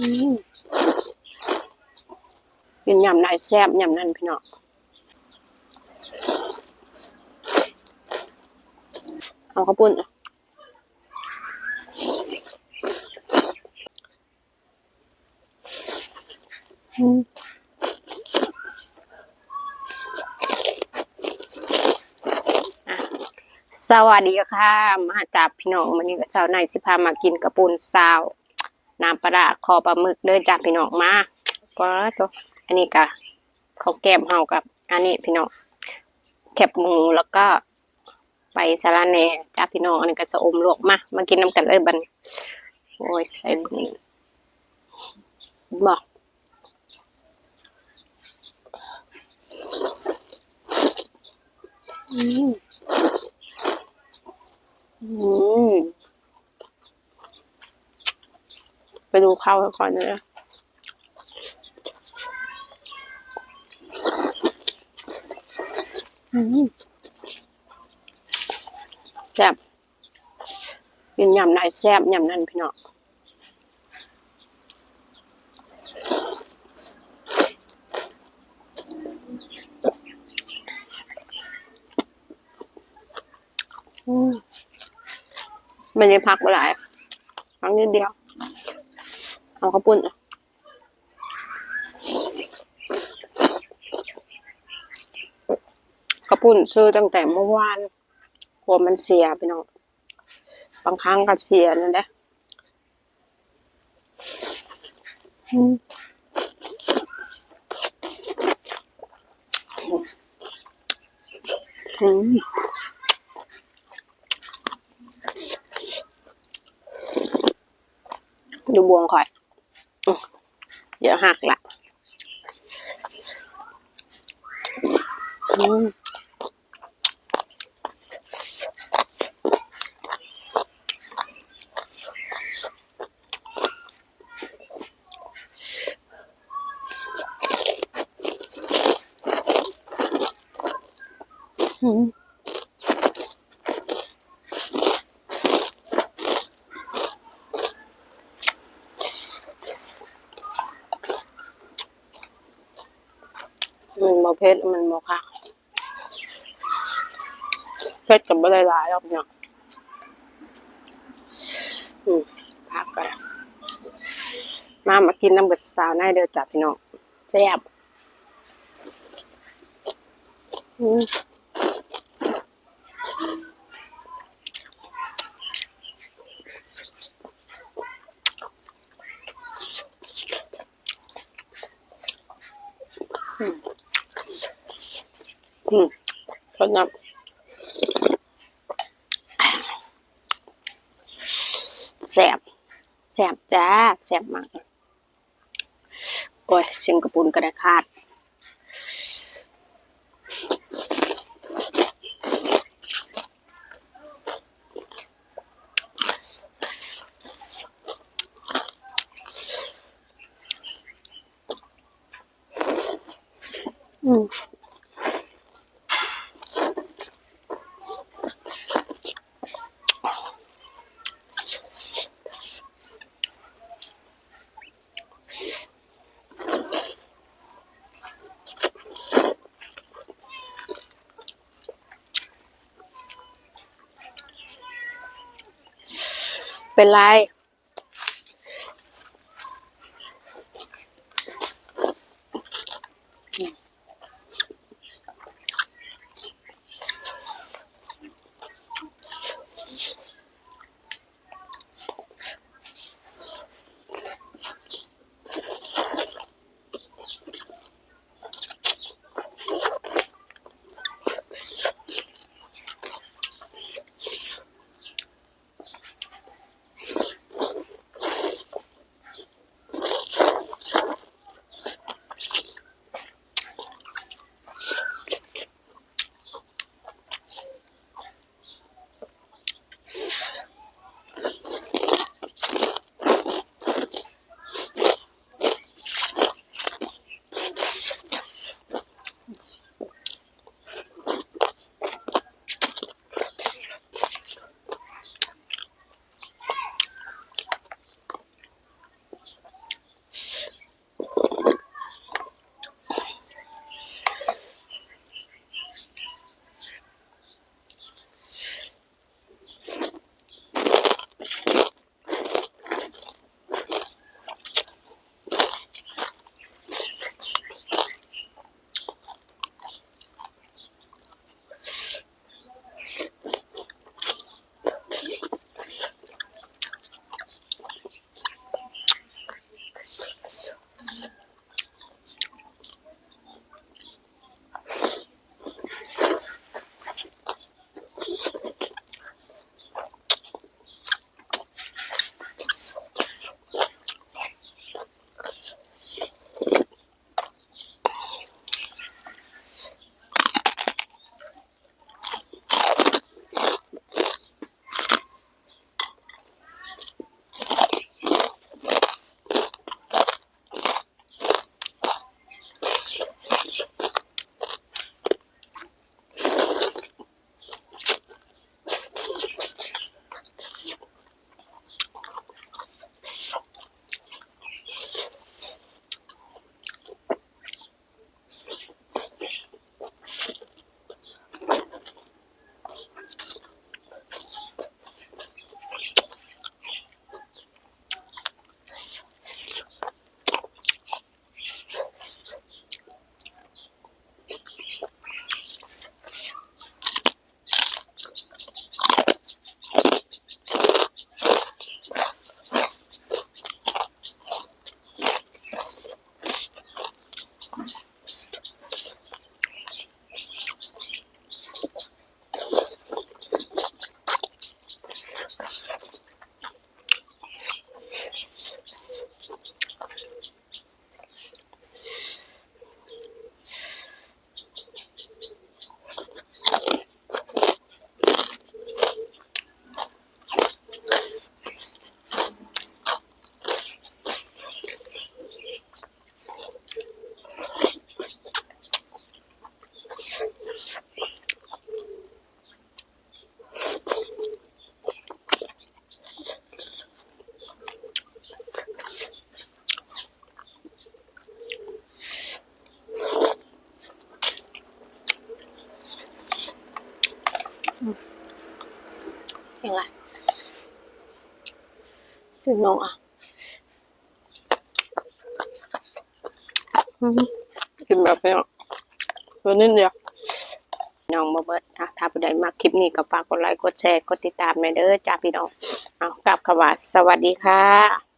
อืมเป็นยำไหนแซ่บยำนั่นพี่น้องเอาข้าวปุ้นอะอืมอะสวัสดีค่ะ มาจับพี่น้องวันนี้ก็เช้าในสิพามากินกระปุนซาว น้ำปลาร้าคอปลาหมึกเด้อจ้าพี่น้องมาก็ตัวอันนี้ก็ข้าแกมเฮากับอันนี้พี่น้องแคบหมูแล้วก็ไปสาลาแหน่จ้าพี่น้องอันนี้ก็สะอมลวกมามากินน้ำกันเลยบันโอ้ยใส่บุญบอกอืมอืม ไปดูข้าวกันก่อนนะอืมแซ่บเป็นยำไหนแซ่บยำนั่นพี่น้องอืมไม่ได้พักเมื่อไหร่พักนิดเดียว เอาข้าวปุ้นอะข้าวปุ้นซื้อตั้งแต่เมื่อวานกลัวมันเสียพี่น้องบางครั้งก็เสียนั่นแหละอืมดูบวงค่อย เดี๋ยวหักละอืมอืมมัน บ่เผ็ดมันบ่คักเผ็ดกับบ่ได้หลายหรอกเนาะอืมพักกันมามากินน้ำกับสาวในเด้อจับพี่น้องแซ่บอืม อืมคนน้ำแซ่บแซ่บจ้าแซ่บมากโอ้ยเสียงกระปุนกระคาดอืม เป็นไร ถึงน้องอะอืมกินแบบนี้อะตัวนิดเดียวน้องมาเบิดอะถ้าผู้ใดมาคลิปนี้ก็ฝากกดไลค์กดแชร์กดติดตามในเด้อจ้าพี่น้องเอากลับคำว่าสวัสดีค่ะ